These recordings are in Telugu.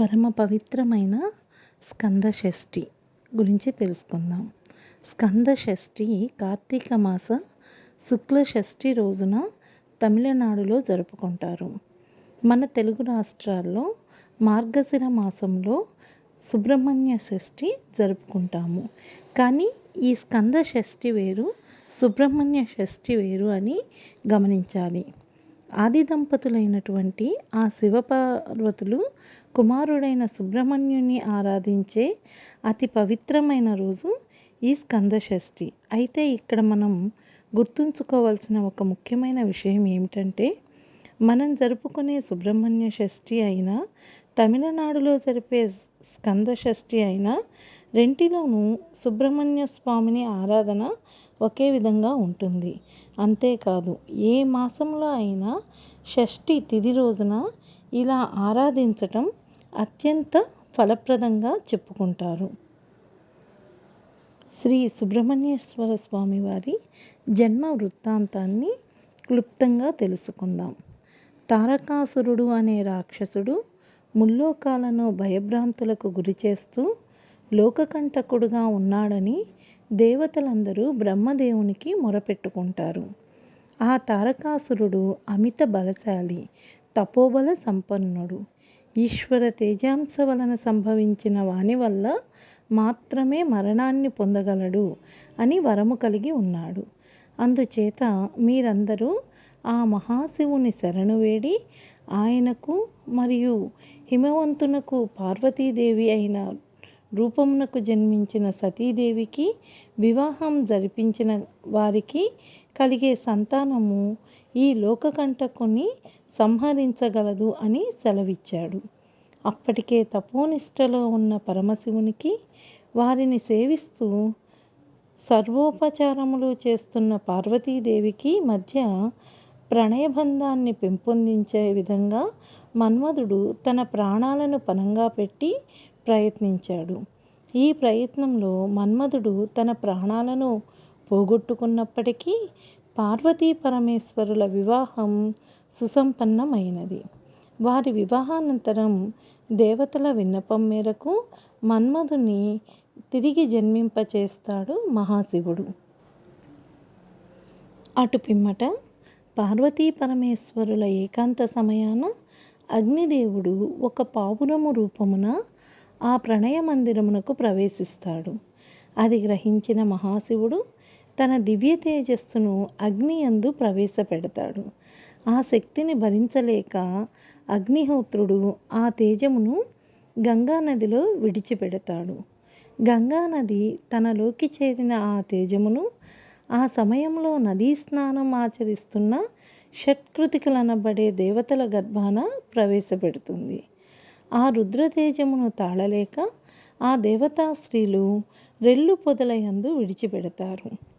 పరమ పవిత్రమైన స్కంద షష్ఠి గురించి తెలుసుకుందాం. స్కంద షష్ఠి కార్తీక మాస శుక్ల షష్ఠి రోజున తమిళనాడులో జరుపుకుంటారు. మన తెలుగు రాష్ట్రాల్లో మార్గశిర మాసంలో సుబ్రహ్మణ్య షష్ఠి జరుపుకుంటాము. కానీ ఈ స్కంద షష్ఠి వేరు సుబ్రహ్మణ్య షష్ఠి వేరు అని గమనించాలి. ఆది దంపతులైనటువంటి ఆ శివపార్వతులు కుమారుడైన సుబ్రహ్మణ్యుని ఆరాధించే అతి పవిత్రమైన రోజు ఈ స్కంద షష్ఠి అయితే ఇక్కడ మనం గుర్తుంచుకోవాల్సిన ఒక ముఖ్యమైన విషయం ఏమిటంటే మనం జరుపుకునే సుబ్రహ్మణ్య షష్ఠి అయినా తమిళనాడులో జరిపే స్కంద షష్ఠి అయినా రెంటిలోనూ సుబ్రహ్మణ్య స్వామిని ఆరాధన ఒకే విధంగా ఉంటుంది. అంతేకాదు ఏ మాసంలో అయినా షష్ఠి తిథి రోజున ఇలా ఆరాధించటం అత్యంత ఫలప్రదంగా చెప్పుకుంటారు. శ్రీ సుబ్రహ్మణ్యేశ్వర స్వామి వారి జన్మ వృత్తాంతాన్ని క్లుప్తంగా తెలుసుకుందాం. తారకాసురుడు అనే రాక్షసుడు ముల్లోకాలను భయభ్రాంతులకు గురి చేస్తూ లోకకంటకుడుగా ఉన్నాడని దేవతలందరూ బ్రహ్మదేవునికి మొరపెట్టుకుంటారు. ఆ తారకాసురుడు అమిత బలశాలి తపోబల సంపన్నుడు. ఈశ్వర తేజాంశ వలన సంభవించిన వాని వల్ల మాత్రమే మరణాన్ని పొందగలడు అని వరము కలిగి ఉన్నాడు. అందుచేత మీరందరూ ఆ మహాశివుని శరణు వేడి ఆయనకు మరియు హిమవంతునకు పార్వతీదేవి అయిన రూపమునకు జన్మించిన సతీదేవికి వివాహం జరిపించిన వారికి కలిగే సంతానము ఈ లోకకంటకుని సంహరించగలదు అని సెలవిచ్చాడు. అప్పటికే తపోనిష్టలో ఉన్న పరమశివునికి వారిని సేవిస్తూ సర్వోపచారములు చేస్తున్న పార్వతీదేవికి మధ్య ప్రణయబంధాన్ని పెంపొందించే విధంగా మన్మధుడు తన ప్రాణాలను పనంగా పెట్టి ప్రయత్నించాడు. ఈ ప్రయత్నంలో మన్మధుడు తన ప్రాణాలను పోగొట్టుకున్నప్పటికీ పార్వతీ పరమేశ్వరుల వివాహం సుసంపన్నమైనది. వారి వివాహానంతరం దేవతల విన్నపం మేరకు మన్మధుని తిరిగి జన్మింపచేస్తాడు మహాశివుడు. అటు పిమ్మట పార్వతీ పరమేశ్వరుల ఏకాంత సమయాన అగ్నిదేవుడు ఒక పావురము రూపమున ఆ ప్రణయ మందిరమునకు ప్రవేశిస్తాడు. అది గ్రహించిన మహాశివుడు తన దివ్య తేజస్సును అగ్ని యందు ప్రవేశపెడతాడు. ఆ శక్తిని భరించలేక అగ్నిహోత్రుడు ఆ తేజమును గంగానదిలో విడిచిపెడతాడు. గంగానది తనలోకి చేరిన ఆ తేజమును ఆ సమయంలో నదీ స్నానం ఆచరిస్తున్న షట్కృతికలనబడే దేవతల గర్భాన ప్రవేశపెడుతుంది. ఆ రుద్రతేజమును తాళలేక ఆ దేవతా స్త్రీలు రెల్లు పొదలయందు విడిచిపెడతారు.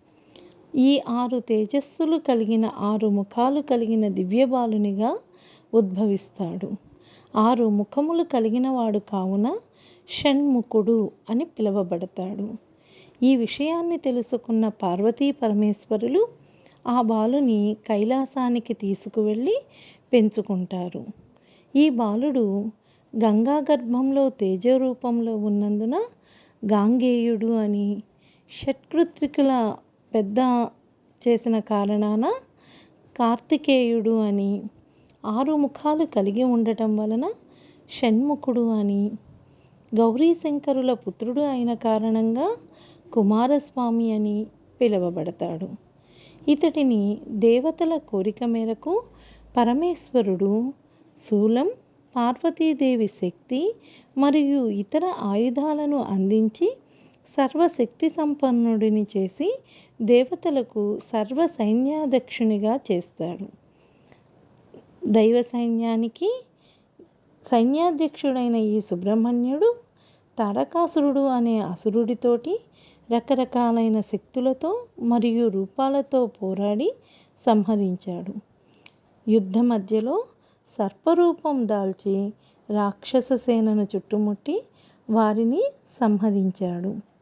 ఈ ఆరు తేజస్సులు కలిగిన ఆరు ముఖాలు కలిగిన దివ్యబాలునిగా ఉద్భవిస్తాడు. ఆరు ముఖములు కలిగినవాడు కావున షణ్ముఖుడు అని పిలువబడతాడు. ఈ విషయాన్ని తెలుసుకున్న పార్వతీ పరమేశ్వరులు ఆ బాలుని కైలాసానికి తీసుకువెళ్ళి పెంచుకుంటారు. ఈ బాలుడు గంగా గర్భంలో తేజరూపంలో ఉన్నందున గాంగేయుడు అని షట్కృత్రికుల పెద్ద చేసిన కారణాన కార్తికేయుడు అని ఆరు ముఖాలు కలిగి ఉండటం వలన షణ్ముఖుడు అని గౌరీశంకరుల పుత్రుడు అయిన కారణంగా కుమారస్వామి అని పిలువబడతాడు. ఇతడిని దేవతల కోరిక మేరకు పరమేశ్వరుడు శూలం పార్వతీదేవి శక్తి మరియు ఇతర ఆయుధాలను అందించి సర్వశక్తి సంపన్నుడిని చేసి దేవతలకు సర్వ సైన్యాధ్యక్షునిగా చేస్తాడు. దైవ సైన్యానికి సైన్యాధ్యక్షుడైన ఈ సుబ్రహ్మణ్యుడు తారకాసురుడు అనే అసురుడితోటి రకరకాలైన శక్తులతో మరియు రూపాలతో పోరాడి సంహరించాడు. యుద్ధ మధ్యలో సర్పరూపం దాల్చి రాక్షస సేనను చుట్టుముట్టి వారిని సంహరించాడు.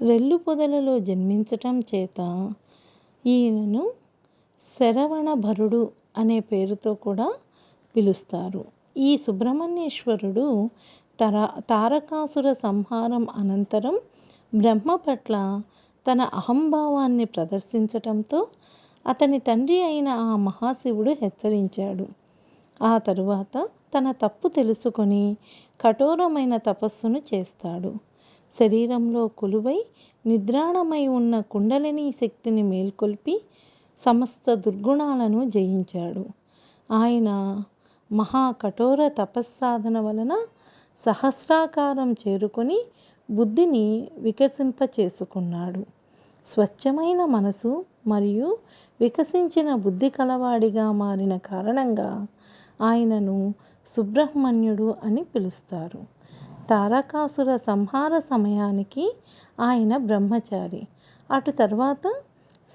రెల్లు పొదలలో జన్మించటం చేత ఈయనను శరవణ భరుడు అనే పేరుతో కూడా పిలుస్తారు. ఈ సుబ్రహ్మణ్యేశ్వరుడు తర తారకాసుర సంహారం అనంతరం బ్రహ్మ పట్ల తన అహంభావాన్ని ప్రదర్శించటంతో అతని తండ్రి అయిన ఆ మహాశివుడు హెచ్చరించాడు. ఆ తరువాత తన తప్పు తెలుసుకొని కఠోరమైన తపస్సును చేస్తాడు. శరీరంలో కొలువై నిద్రాణమై ఉన్న కుండలిని శక్తిని మేల్కొల్పి సమస్త దుర్గుణాలను జయించాడు. ఆయన మహా కఠోర తపస్సాధన వలన సహస్రాకారం చేరుకొని బుద్ధిని వికసింపచేసుకున్నాడు. స్వచ్ఛమైన మనసు మరియు వికసించిన బుద్ధి కలవాడిగా మారిన కారణంగా ఆయనను సుబ్రహ్మణ్యుడు అని పిలుస్తారు. తారకాసుర సంహార సమయానికి ఆయన బ్రహ్మచారి. అటు తర్వాత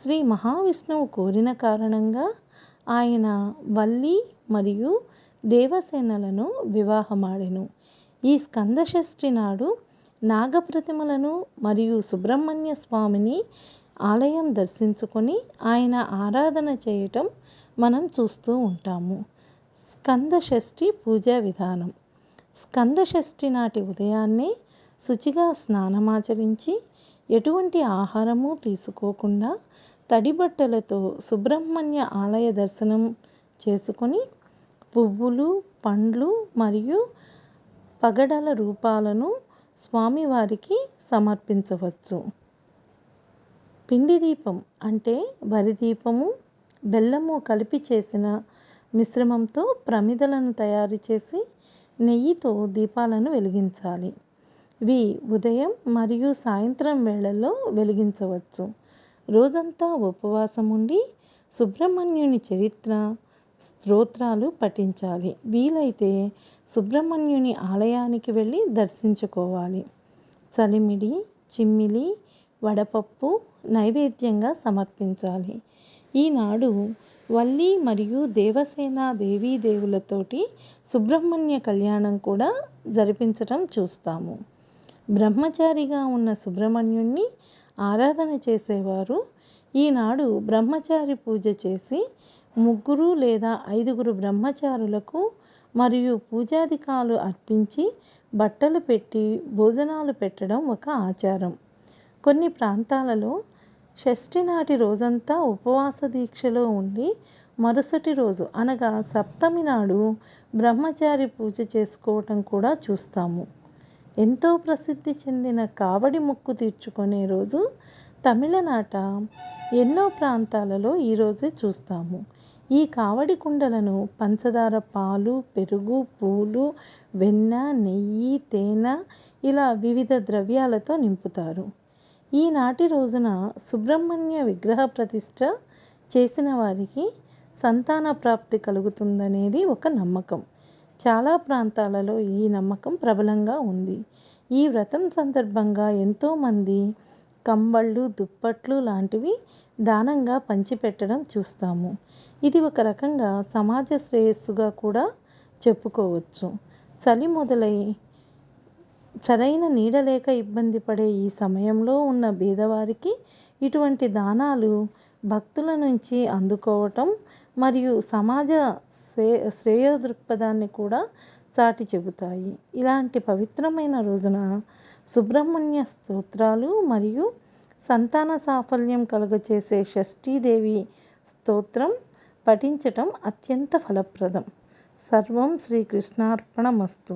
శ్రీ మహావిష్ణువు కోరిన కారణంగా ఆయన వల్లి మరియు దేవసేనలను వివాహమాడెను. ఈ స్కందషష్ఠి నాడు నాగప్రతిమలను మరియు సుబ్రహ్మణ్య స్వామిని ఆలయం దర్శించుకొని ఆయన ఆరాధన చేయటం మనం చూస్తూ ఉంటాము. స్కందషష్ఠి పూజా విధానం. స్కందషష్ఠి నాటి ఉదయాన్నే శుచిగా స్నానమాచరించి ఎటువంటి ఆహారము తీసుకోకుండా తడి బట్టలతో సుబ్రహ్మణ్య ఆలయ దర్శనం చేసుకొని పువ్వులు పండ్లు మరియు పగడల రూపాలను స్వామివారికి సమర్పించవచ్చు. పిండి దీపం అంటే వరి దీపము బెల్లము కలిపి చేసిన మిశ్రమంతో ప్రమిదలను తయారు చేసి నెయ్యితో దీపాలను వెలిగించాలి. ఇవి ఉదయం మరియు సాయంత్రం వేళల్లో వెలిగించవచ్చు. రోజంతా ఉపవాసం ఉండి సుబ్రహ్మణ్యుని చరిత్ర స్తోత్రాలు పఠించాలి. వీలైతే సుబ్రహ్మణ్యుని ఆలయానికి వెళ్ళి దర్శించుకోవాలి. చలిమిడి చిమ్మిలి వడపప్పు నైవేద్యంగా సమర్పించాలి. ఈనాడు వల్లి మరియు దేవసేన దేవీ దేవులతోటి సుబ్రహ్మణ్య కళ్యాణం కూడా జరిపించటం చూస్తాము. బ్రహ్మచారిగా ఉన్న సుబ్రహ్మణ్యుణ్ణి ఆరాధన చేసేవారు. ఈనాడు బ్రహ్మచారి పూజ చేసి ముగ్గురు లేదా ఐదుగురు బ్రహ్మచారులకు మరియు పూజాధికాలు అర్పించి బట్టలు పెట్టి భోజనాలు పెట్టడం ఒక ఆచారం. కొన్ని ప్రాంతాలలో షష్ఠి నాటి రోజంతా ఉపవాస దీక్షలో ఉండి మరుసటి రోజు అనగా సప్తమి నాడు బ్రహ్మచారి పూజ చేసుకోవటం కూడా చూస్తాము. ఎంతో ప్రసిద్ధి చెందిన కావడి మొక్కు తీర్చుకునే రోజు తమిళనాట ఎన్నో ప్రాంతాలలో ఈరోజే చూస్తాము. ఈ కావడి కుండలను పంచదార పాలు పెరుగు పూలు వెన్న నెయ్యి తేనె ఇలా వివిధ ద్రవ్యాలతో నింపుతారు. ఈనాటి రోజున సుబ్రహ్మణ్య విగ్రహ ప్రతిష్ట చేసిన వారికి సంతాన ప్రాప్తి కలుగుతుందనేది ఒక నమ్మకం. చాలా ప్రాంతాలలో ఈ నమ్మకం ప్రబలంగా ఉంది. ఈ వ్రతం సందర్భంగా ఎంతోమంది కంబళ్ళు దుప్పట్లు లాంటివి దానంగా పంచిపెట్టడం చూస్తాము. ఇది ఒక రకంగా సమాజ శ్రేయస్సుగా కూడా చెప్పుకోవచ్చు. చలి మొదలై సరైన నీడ లేక ఇబ్బంది పడే ఈ సమయంలో ఉన్న బీదవారికి ఇటువంటి దానాలు భక్తుల నుంచి అందుకోవటం మరియు సమాజ శ్రే శ్రేయ దృక్పథాన్ని కూడా చాటి చెబుతాయి. ఇలాంటి పవిత్రమైన రోజున సుబ్రహ్మణ్య స్తోత్రాలు మరియు సంతాన సాఫల్యం కలుగచేసే షష్ఠీదేవి స్తోత్రం పఠించటం అత్యంత ఫలప్రదం. సర్వం శ్రీకృష్ణార్పణమస్తు.